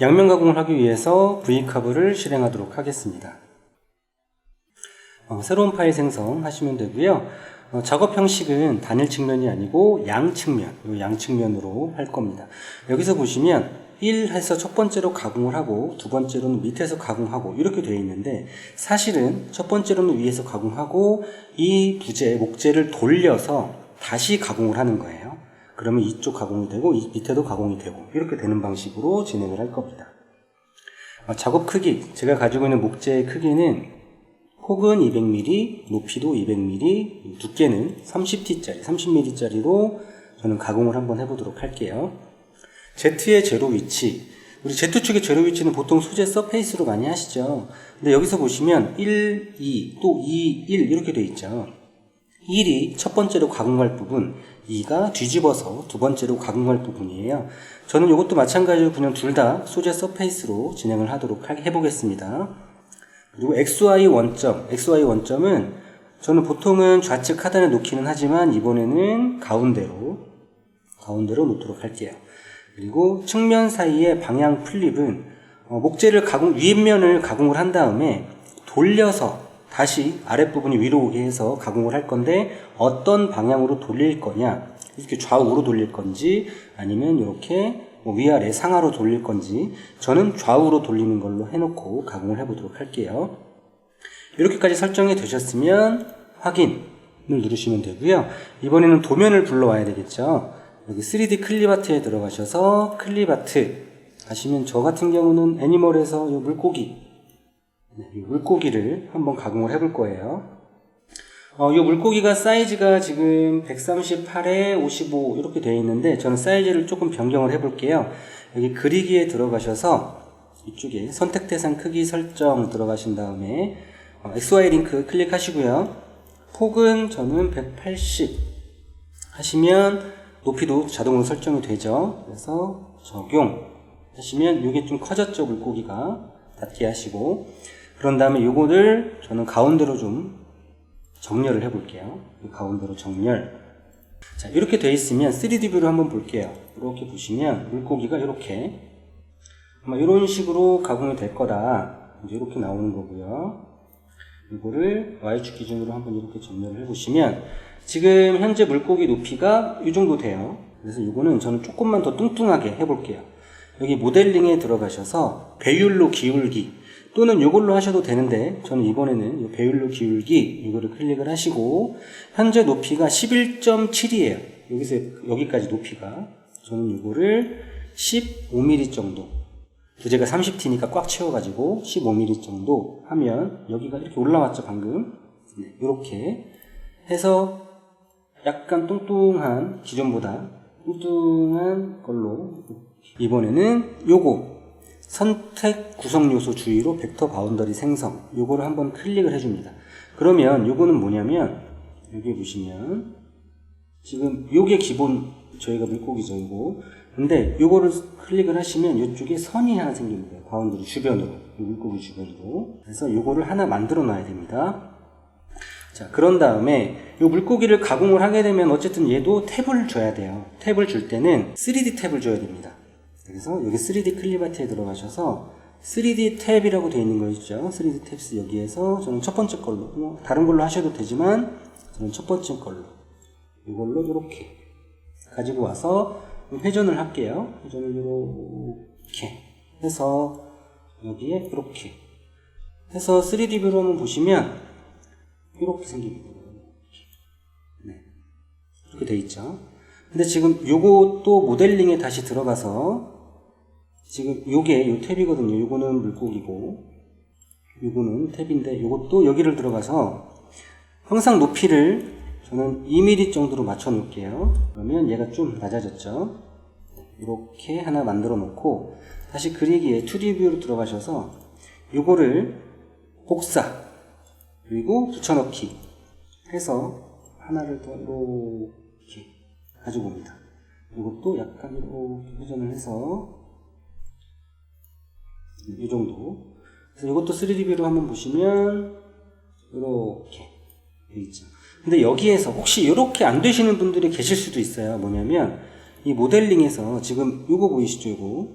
양면 가공을 하기 위해서 V커브를 실행하도록 하겠습니다. 어, 새로운 파일 생성하시면 되고요. 어, 작업 형식은 단일 측면이 아니고 양 측면, 요 양측면으로 할 겁니다. 여기서 보시면 1 해서 첫 번째로 가공을 하고 두 번째로는 밑에서 가공하고 이렇게 되어 있는데 사실은 첫 번째로는 위에서 가공하고 이 부재, 목재를 돌려서 다시 가공을 하는 거예요. 그러면 이쪽 가공이 되고 이 밑에도 가공이 되고 이렇게 되는 방식으로 진행을 할 겁니다. 어, 작업 크기, 제가 가지고 있는 목재의 크기는 폭은 200mm, 높이도 200mm, 두께는 30T짜리, 30mm짜리로 저는 가공을 한번 해보도록 할게요. Z의 제로 위치. 우리 Z 축의 제로 위치는 보통 소재 서페이스로 많이 하시죠. 근데 여기서 보시면 1, 2, 또 2, 1 이렇게 돼 있죠. 1이 첫 번째로 가공할 부분, 2가 뒤집어서 두 번째로 가공할 부분이에요. 저는 이것도 마찬가지로 그냥 둘 다 소재 서페이스로 진행을 하도록 하- 해보겠습니다. 그리고 XY 원점, XY 원점은 저는 보통은 좌측 하단에 놓기는 하지만 이번에는 가운데로, 가운데로 놓도록 할게요. 그리고 측면 사이의 방향 플립은 어, 목재를 가공, 윗면을 가공을 한 다음에 돌려서 다시 아랫부분이 위로 오게 해서 가공을 할 건데 어떤 방향으로 돌릴 거냐 이렇게 좌우로 돌릴 건지 아니면 이렇게 뭐 위아래 상하로 돌릴 건지 저는 좌우로 돌리는 걸로 해놓고 가공을 해보도록 할게요. 이렇게까지 설정이 되셨으면 확인을 누르시면 되고요. 이번에는 도면을 불러와야 되겠죠. 여기 3D 클립아트에 들어가셔서 클립아트 하시면 저 같은 경우는 애니멀에서 이 물고기 네, 이 물고기를 한번 가공을 해볼 거예요. 어, 이 물고기가 사이즈가 지금 138에 55 이렇게 되어 있는데 저는 사이즈를 조금 변경을 해볼게요. 여기 그리기에 들어가셔서 이쪽에 선택 대상 크기 설정 들어가신 다음에 어, XY 링크 클릭하시고요. 폭은 저는 180 하시면 높이도 자동으로 설정이 되죠. 그래서 적용 하시면 이게 좀 커졌죠 물고기가 닫게 하시고 그런 다음에 요거를 저는 가운데로 좀 정렬을 해볼게요. 이 가운데로 정렬. 자, 이렇게 돼 있으면 3D 뷰를 한번 볼게요. 이렇게 보시면 물고기가 이렇게 아마 이런 식으로 가공이 될 거다. 이제 이렇게 나오는 거고요. 이거를 Y축 기준으로 한번 이렇게 정렬을 해보시면 지금 현재 물고기 높이가 이 정도 돼요. 그래서 이거는 저는 조금만 더 뚱뚱하게 해볼게요. 여기 모델링에 들어가셔서 배율로 기울기 또는 이걸로 하셔도 되는데 저는 이번에는 이 배율로 기울기 이거를 클릭을 하시고 현재 높이가 11.7이에요. 여기서 여기까지 높이가. 저는 이거를 15mm 정도. 부재가 30T니까 꽉 채워가지고 15mm 정도 하면 여기가 이렇게 올라왔죠 방금? 네, 이렇게 해서 약간 뚱뚱한 기존보다 뚱뚱한 걸로 이번에는 요거 선택 구성 요소 주의로 벡터 바운더리 생성 요거를 한번 클릭을 해줍니다. 그러면 요거는 뭐냐면 여기 보시면 지금 요게 기본 저희가 물고기죠 이거. 근데 요거를 클릭을 하시면 이쪽에 선이 하나 생깁니다. 바운더리 주변으로 이 물고기 주변으로. 그래서 요거를 하나 만들어 놔야 됩니다. 자, 그런 다음에 이 물고기를 가공을 하게 되면 어쨌든 얘도 탭을 줘야 돼요. 탭을 줄 때는 3D 탭을 줘야 됩니다. 그래서 여기 3D 클리바트에 들어가셔서 3D 탭이라고 되어 있는 거 있죠. 3D 탭스 여기에서 저는 첫 번째 걸로, 뭐 다른 걸로 하셔도 되지만 저는 첫 번째 걸로 이걸로 이렇게 가지고 와서 회전을 할게요. 회전을 이렇게 해서 여기에 이렇게 해서 3D 뷰로 한번 보시면 이렇게 생깁니다. 네. 이렇게 돼 있죠. 근데 지금 또 모델링에 다시 들어가서 지금 요게 요 탭이거든요. 요거는 물고기고 요거는 탭인데 요것도 여기를 들어가서 항상 높이를 저는 2mm 정도로 맞춰 놓을게요. 그러면 얘가 좀 낮아졌죠. 이렇게 하나 만들어 놓고 다시 그리기에 2D 뷰로 들어가셔서 요거를 복사 그리고 붙여넣기 해서 하나를 더 이렇게 가지고 옵니다. 이것도 약간 이렇게 회전을 해서 이 정도. 그래서 이것도 3D뷰로 한번 보시면 이렇게 돼 있죠. 근데 여기에서 혹시 이렇게 안 되시는 분들이 계실 수도 있어요. 뭐냐면 이 모델링에서 지금 이거 보이시죠? 이거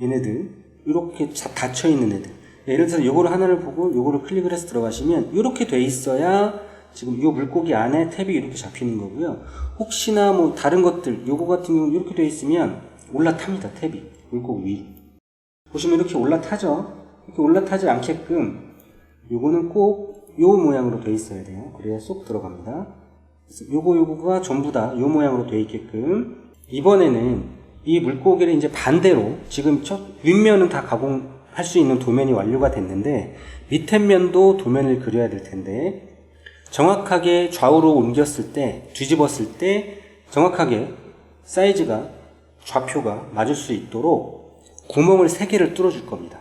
얘네들 이렇게 닫혀 있는 애들. 예를 들어서 요거를 하나를 보고 요거를 클릭을 해서 들어가시면 이렇게 돼 있어야 지금 요 물고기 안에 탭이 이렇게 잡히는 거고요. 혹시나 뭐 다른 것들 요거 같은 경우 이렇게 돼 있으면 올라탑니다. 탭이 물고기 위로. 보시면 이렇게 올라타죠. 이렇게 올라타지 않게끔 요거는 꼭 요 모양으로 돼 있어야 돼요. 그래야 쏙 들어갑니다. 요거 요거가 전부 다 요 모양으로 돼 있게끔 이번에는 이 물고기를 이제 반대로 지금 첫 윗면은 다 가공할 수 있는 도면이 완료가 됐는데 밑에 면도 도면을 그려야 될 텐데 정확하게 좌우로 옮겼을 때 뒤집었을 때 정확하게 사이즈가 좌표가 맞을 수 있도록 구멍을 3개를 뚫어줄 겁니다.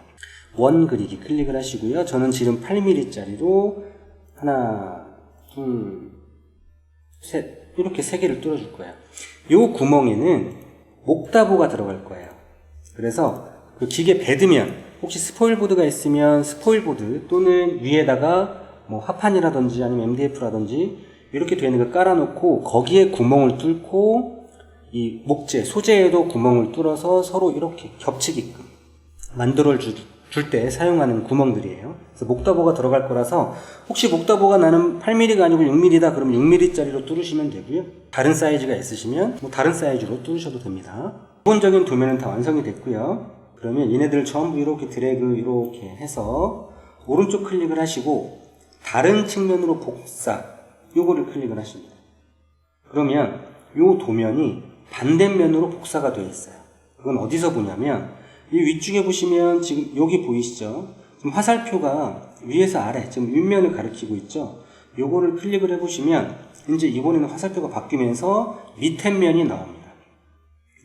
원 그리기 클릭을 하시고요. 저는 지금 8mm짜리로 하나, 둘, 셋 이렇게 세 개를 뚫어줄 거예요. 요 구멍에는 목다보가 들어갈 거예요. 그래서 그 기계 베드면 혹시 스포일보드가 있으면 스포일보드 또는 위에다가 뭐 화판이라든지 아니면 MDF라든지 이렇게 되는 걸 깔아놓고 거기에 구멍을 뚫고 이 목재 소재에도 구멍을 뚫어서 서로 이렇게 겹치게끔 만들어 줄 때 사용하는 구멍들이에요. 그래서 목다보가 들어갈 거라서 혹시 목다보가 나는 8mm가 아니고 6mm다 그러면 6mm짜리로 뚫으시면 되고요. 다른 사이즈가 있으시면 뭐 다른 사이즈로 뚫으셔도 됩니다. 기본적인 도면은 다 완성이 됐고요. 그러면 얘네들 전부 이렇게 드래그 이렇게 해서 오른쪽 클릭을 하시고 다른 측면으로 복사 요거를 클릭을 하십니다. 그러면 요 도면이 반대면으로 복사가 되어 있어요. 그건 어디서 보냐면 이 위쪽에 보시면 지금 여기 보이시죠? 지금 화살표가 위에서 아래 지금 윗면을 가리키고 있죠? 요거를 클릭을 해보시면 이제 이번에는 화살표가 바뀌면서 밑에 면이 나옵니다.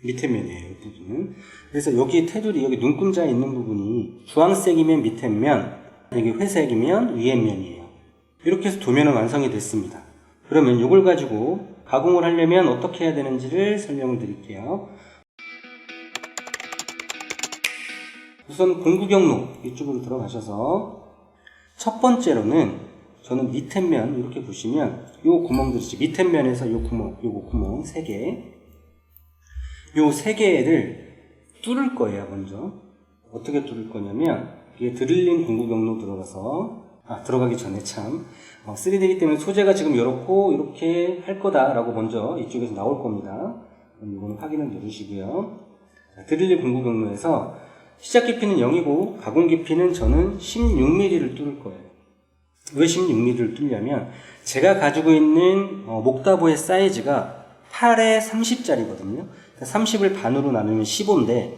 밑에 면이에요, 이 부분은. 그래서 여기 테두리, 여기 눈금자에 있는 부분이 주황색이면 밑에 면, 여기 회색이면 위에 면이에요. 이렇게 해서 도면은 완성이 됐습니다. 그러면 이걸 가지고 가공을 하려면 어떻게 해야 되는지를 설명을 드릴게요. 우선 공구 경로 이쪽으로 들어가셔서 첫 번째로는 저는 밑에 면 이렇게 보시면 요 구멍들 있죠. 밑에 면에서 요 구멍, 요거 구멍 세 개. 요세 개를 뚫을 거예요, 먼저. 어떻게 뚫을 거냐면 이게 드릴링 공구 경로 들어가서 아, 들어가기 전에 참 어, 3D이기 때문에 소재가 지금 이렇고 이렇게 할 거다라고 먼저 이쪽에서 나올 겁니다. 이거는 확인을 누르시고요. 자, 드릴링 공구 경로에서 시작 깊이는 0이고 가공 깊이는 저는 16mm를 뚫을 거예요. 왜 16mm를 뚫냐면 제가 가지고 있는 어, 목다보의 사이즈가 8에 30짜리거든요. 30을 반으로 나누면 15인데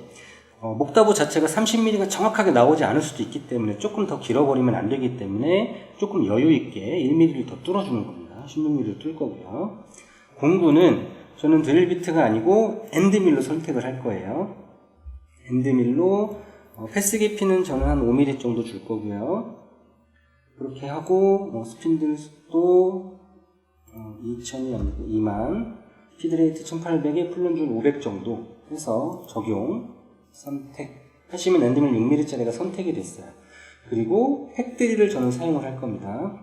어, 목다보 자체가 30mm가 정확하게 나오지 않을 수도 있기 때문에 조금 더 길어버리면 안 되기 때문에 조금 여유 있게 1mm를 더 뚫어주는 겁니다. 16mm를 뚫을 거고요. 공구는 저는 드릴 비트가 아니고 엔드밀로 선택을 할 거예요. 엔드밀로 어, 패스 깊이는 저는 한 5mm 정도 줄 거고요. 그렇게 하고 뭐 스핀들도 어, 2000이 아니고 2만 피드레이트 1800에 플런줄 500 정도 해서 적용 선택 하시면 엔드밀 6mm짜리가 선택이 됐어요. 그리고 팩드릴을 저는 사용을 할 겁니다.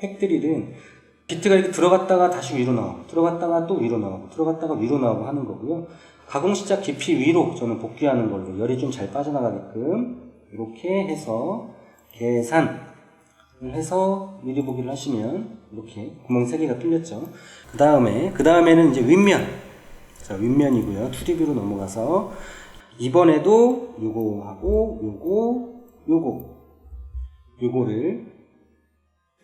팩드릴은 비트가 이렇게 들어갔다가 다시 위로 나오고 들어갔다가 또 위로 나오고 들어갔다가 위로 나오고 하는 거고요. 가공 시작 깊이 위로 저는 복귀하는 걸로 열이 좀 잘 빠져나가게끔 이렇게 해서 계산을 해서 미리 보기를 하시면 이렇게 구멍 3개가 뚫렸죠. 그 다음에 그 다음에는 이제 윗면 자 윗면이고요. 2D뷰로 넘어가서 이번에도 요거하고 요거 요거 요거를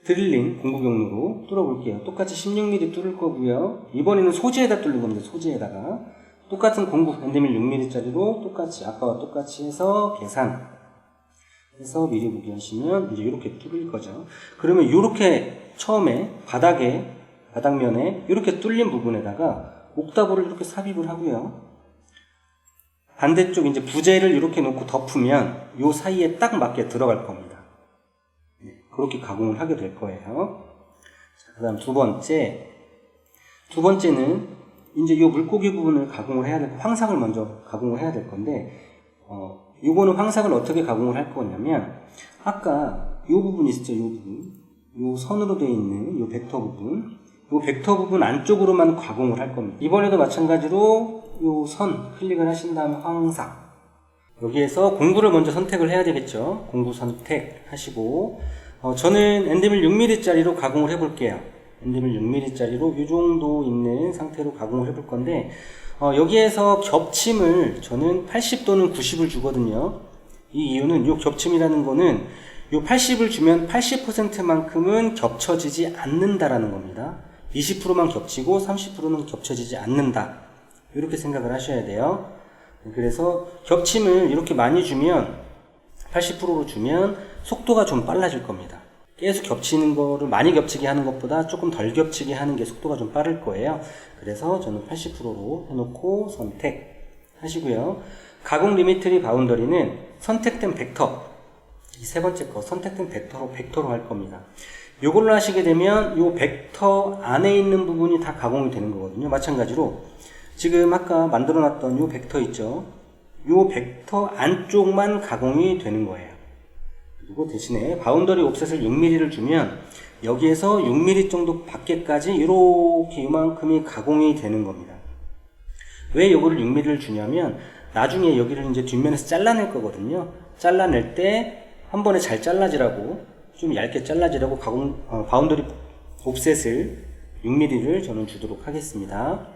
드릴링 공구 경로로 뚫어볼게요. 똑같이 16mm 뚫을 거고요. 이번에는 소재에다 뚫는 겁니다. 소재에다가 똑같은 공구 엔드밀 6mm짜리로 똑같이 아까와 똑같이 해서 계산 해서 미리 보기 하시면 이제 이렇게 뚫릴 거죠. 그러면 이렇게 처음에 바닥에 바닥면에 이렇게 뚫린 부분에다가 옥다보를 이렇게 삽입을 하고요. 반대쪽 이제 부재를 이렇게 놓고 덮으면 이 사이에 딱 맞게 들어갈 겁니다. 네, 그렇게 가공을 하게 될 거예요. 그 다음 두 번째. 두 번째는 이제 이 물고기 부분을 가공을 해야 될, 황상을 먼저 가공을 해야 될 건데, 어, 요거는 황상을 어떻게 가공을 할 거냐면, 아까 이 부분 있었죠, 이 부분. 요 선으로 되어 있는 요 벡터 부분. 요 벡터 부분 안쪽으로만 가공을 할 겁니다. 이번에도 마찬가지로 요선 클릭을 하신 다음에 황상. 여기에서 공구를 먼저 선택을 해야 되겠죠. 공구 선택하시고 어, 저는 엔드밀 6mm짜리로 가공을 해 볼게요. 엔드밀 6mm짜리로 이 정도 있는 상태로 가공을 해 볼 건데 어, 여기에서 겹침을 저는 80 또는 90을 주거든요. 이 이유는 이 겹침이라는 거는 이 80을 주면 80%만큼은 겹쳐지지 않는다라는 겁니다. 20%만 겹치고 30%는 겹쳐지지 않는다. 이렇게 생각을 하셔야 돼요. 그래서 겹침을 이렇게 많이 주면 80%로 주면 속도가 좀 빨라질 겁니다. 계속 겹치는 거를 많이 겹치게 하는 것보다 조금 덜 겹치게 하는 게 속도가 좀 빠를 거예요. 그래서 저는 80%로 해놓고 선택 하시고요. 가공 리미트리 바운더리는 선택된 벡터 이 세 번째 거 선택된 벡터로 벡터로 할 겁니다. 요걸로 하시게 되면 요 벡터 안에 있는 부분이 다 가공이 되는 거거든요. 마찬가지로 지금 아까 만들어 놨던 요 벡터 있죠. 요 벡터 안쪽만 가공이 되는 거예요. 그리고 대신에 바운더리 옵셋을 6mm를 주면 여기에서 6mm 정도 밖에까지 이렇게 이만큼이 가공이 되는 겁니다. 왜 요거를 6mm를 주냐면 나중에 여기를 이제 뒷면에서 잘라낼 거거든요. 잘라낼 때 한 번에 잘 잘라지라고 좀 얇게 잘라지라고 가공 어, 바운더리 옵셋을 6mm를 저는 주도록 하겠습니다.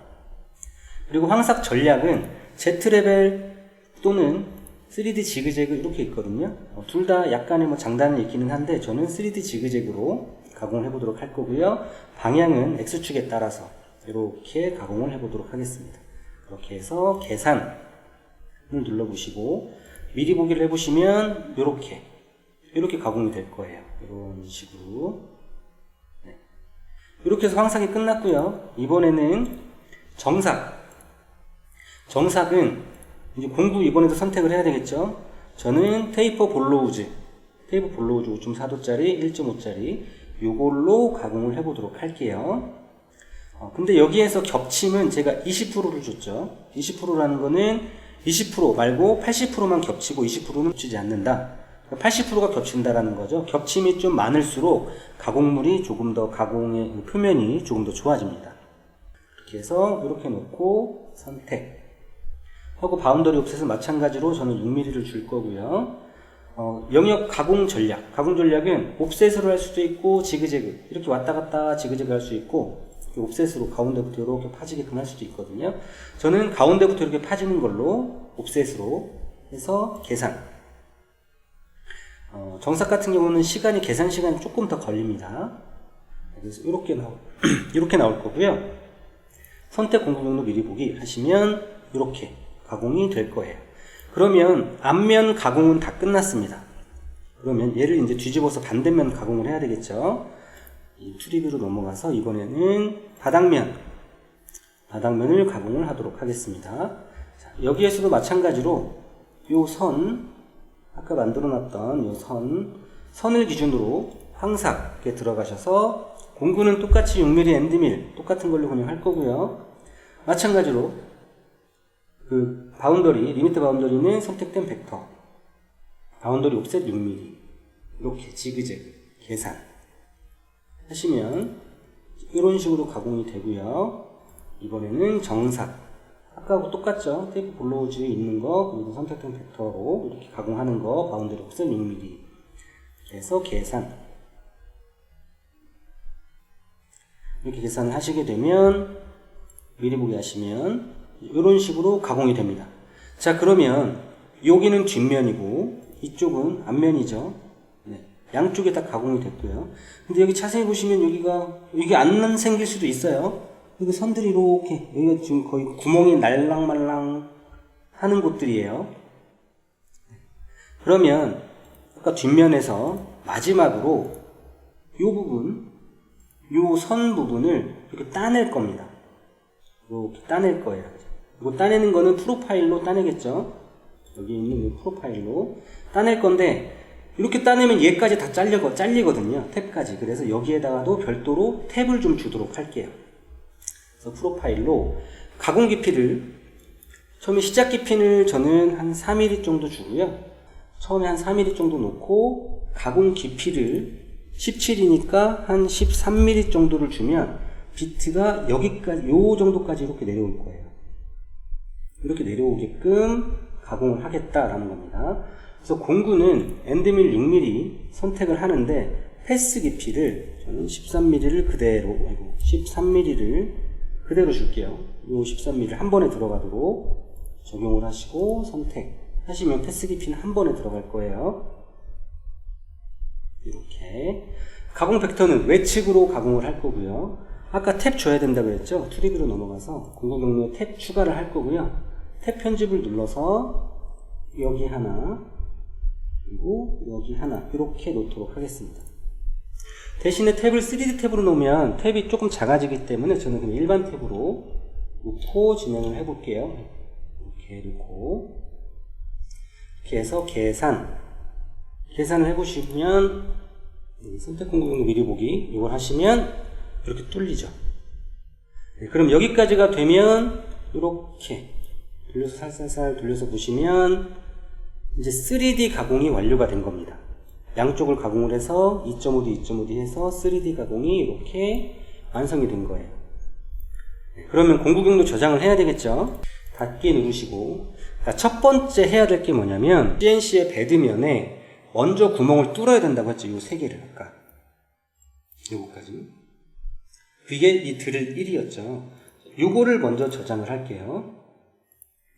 그리고 황삭 전략은 Z레벨 또는 3D 지그재그 이렇게 있거든요. 어, 둘다 약간의 뭐 장단은 있기는 한데 저는 3D 지그재그로 가공을 해보도록 할 거고요. 방향은 X축에 따라서 이렇게 가공을 해보도록 하겠습니다. 그렇게 해서 계산을 눌러보시고 미리 보기를 해보시면 이렇게 이렇게 가공이 될 거예요. 이런 식으로 네. 이렇게 해서 황삭이 끝났고요. 이번에는 정삭 정삭은 이제 공구 이번에도 선택을 해야 되겠죠. 저는 테이퍼 볼로우즈, 테이퍼 볼로우즈 5.4도짜리, 1.5짜리 요걸로 가공을 해보도록 할게요. 어, 근데 여기에서 겹침은 제가 20%를 줬죠. 20%라는 거는 20% 말고 80%만 겹치고 20%는 겹치지 않는다. 80%가 겹친다라는 거죠. 겹침이 좀 많을수록 가공물이 조금 더 가공의 표면이 조금 더 좋아집니다. 이렇게 해서 이렇게 놓고 선택. 하고 바운더리 옵셋은 마찬가지로 저는 6mm를 줄 거고요. 어, 영역 가공 전략. 가공 전략은 옵셋으로 할 수도 있고 지그재그 이렇게 왔다 갔다 지그재그 할 수 있고 옵셋으로 가운데부터 이렇게 파지게끔 할 수도 있거든요. 저는 가운데부터 이렇게 파지는 걸로 옵셋으로 해서 계산. 어, 정삭 같은 경우는 시간이 계산 시간이 조금 더 걸립니다. 그래서 이렇게 나올 이렇게 나올 거고요. 선택 공부 경로 미리 보기 하시면 이렇게 가공이 될 거예요. 그러면 앞면 가공은 다 끝났습니다. 그러면 얘를 이제 뒤집어서 반대면 가공을 해야 되겠죠. 이 트리뷰로 넘어가서 이번에는 바닥면, 바닥면을 가공을 하도록 하겠습니다. 자, 여기에서도 마찬가지로 요 선, 아까 만들어 놨던 요 선, 선을 기준으로 황삭에 들어가셔서 공구는 똑같이 6mm 엔드밀 똑같은 걸로 그냥 할 거고요. 마찬가지로 그 바운더리, 리미트 바운더리는 선택된 벡터. 바운더리 옵셋 6mm. 이렇게 지그재그 계산 하시면 이런 식으로 가공이 되고요. 이번에는 정삭. 아까하고 똑같죠? 테이프 볼로우즈에 있는 거, 그리고 선택된 벡터로 이렇게 가공하는 거, 바운더리 옵셋 6mm. 그래서 계산. 이렇게 계산을 하시게 되면, 미리 보기 하시면, 이런 식으로 가공이 됩니다. 자, 그러면 여기는 뒷면이고 이쪽은 앞면이죠. 네, 양쪽에 다 가공이 됐고요. 근데 여기 자세히 보시면 여기가 이게 안 생길 수도 있어요. 여기 선들이 이렇게 여기가 지금 거의 구멍이 날랑말랑 하는 곳들이에요. 그러면 아까 뒷면에서 마지막으로 이 부분, 이 선 부분을 이렇게 따낼 겁니다. 이렇게 따낼 거예요. 이거 따내는 거는 프로파일로 따내겠죠. 여기 있는 이 프로파일로 따낼 건데 이렇게 따내면 얘까지 다 잘려, 잘리거든요. 탭까지. 그래서 여기에다가도 별도로 탭을 좀 주도록 할게요. 그래서 프로파일로 가공 깊이를 처음에 시작 깊이는 저는 한 3mm 정도 주고요. 처음에 한 3mm 정도 놓고 가공 깊이를 17이니까 한 13mm 정도를 주면 비트가 여기까지 요 정도까지 이렇게 내려올 거예요. 이렇게 내려오게끔 가공을 하겠다라는 겁니다. 그래서 공구는 엔드밀 6mm 선택을 하는데 패스 깊이를 저는 13mm를 그대로 아이고 13mm를 그대로 줄게요. 이 13mm를 한 번에 들어가도록 적용을 하시고 선택하시면 패스 깊이는 한 번에 들어갈 거예요. 이렇게 가공 벡터는 외측으로 가공을 할 거고요. 아까 탭 줘야 된다고 했죠? 트리뷰로 넘어가서 공구 경로에 탭 추가를 할 거고요. 탭 편집을 눌러서 여기 하나 그리고 여기 하나 이렇게 놓도록 하겠습니다. 대신에 탭을 3D 탭으로 놓으면 탭이 조금 작아지기 때문에 저는 그냥 일반 탭으로 놓고 진행을 해볼게요. 이렇게 놓고 이렇게 해서 계산 계산을 해보시면 이 선택 공구경로 미리 보기 이걸 하시면 이렇게 뚫리죠. 네, 그럼 여기까지가 되면 이렇게 돌려서 살살살 돌려서 보시면 이제 3D 가공이 완료가 된 겁니다. 양쪽을 가공을 해서 2.5D, 2.5D 해서 3D 가공이 이렇게 완성이 된 거예요. 네, 그러면 공구경로 저장을 해야 되겠죠? 닫기 누르시고 자, 첫 번째 해야 될 게 뭐냐면 CNC의 베드면에 먼저 구멍을 뚫어야 된다고 했죠. 이 세 개를 아까 요거까지 그게 이 드릴 1이었죠. 요거를 먼저 저장을 할게요.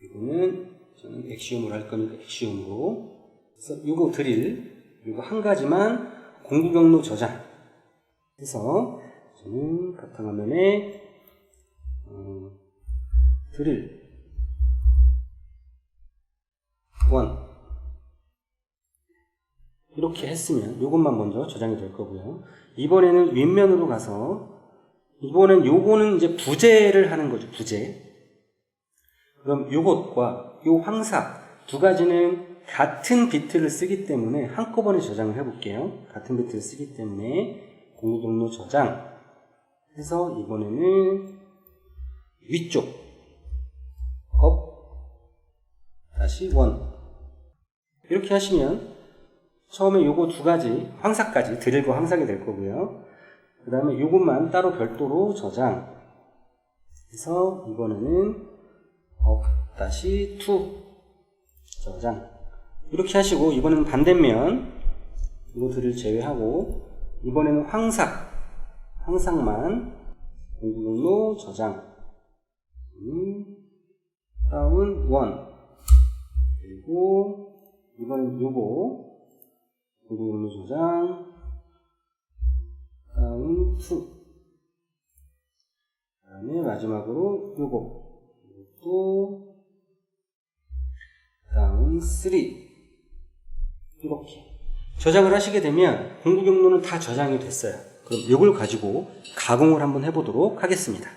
이거는 저는 엑시움으로 할 거니까 엑시움으로 그래서 요거 드릴 요거 한 가지만 공구 경로 저장 해서 저는 바탕화면에 어, 드릴 원 이렇게 했으면 이것만 먼저 저장이 될 거고요. 이번에는 윗면으로 가서 이번엔 요거는 이제 부재를 하는 거죠. 부재. 그럼 요것과 요 황삭 두 가지는 같은 비트를 쓰기 때문에 한꺼번에 저장을 해볼게요. 같은 비트를 쓰기 때문에 공유 경로 저장 해서 이번에는 위쪽 업 다시 원 이렇게 하시면 처음에 요거 두 가지 황삭까지 드릴과 황삭이 될 거고요. 그 다음에 요것만 따로 별도로 저장. 해서 이번에는 업 다시 투 저장. 이렇게 하시고 이번에는 반대면 이거들을 제외하고 이번에는 황삭 황삭만 공구경로 저장. 음, 다운 원. 그리고 이번엔 요거 공구경로 저장 다운 투 그다음에 마지막으로 요거 또 다운 3 이렇게 저장을 하시게 되면 공구 경로는 다 저장이 됐어요. 그럼 이걸 가지고 가공을 한번 해보도록 하겠습니다.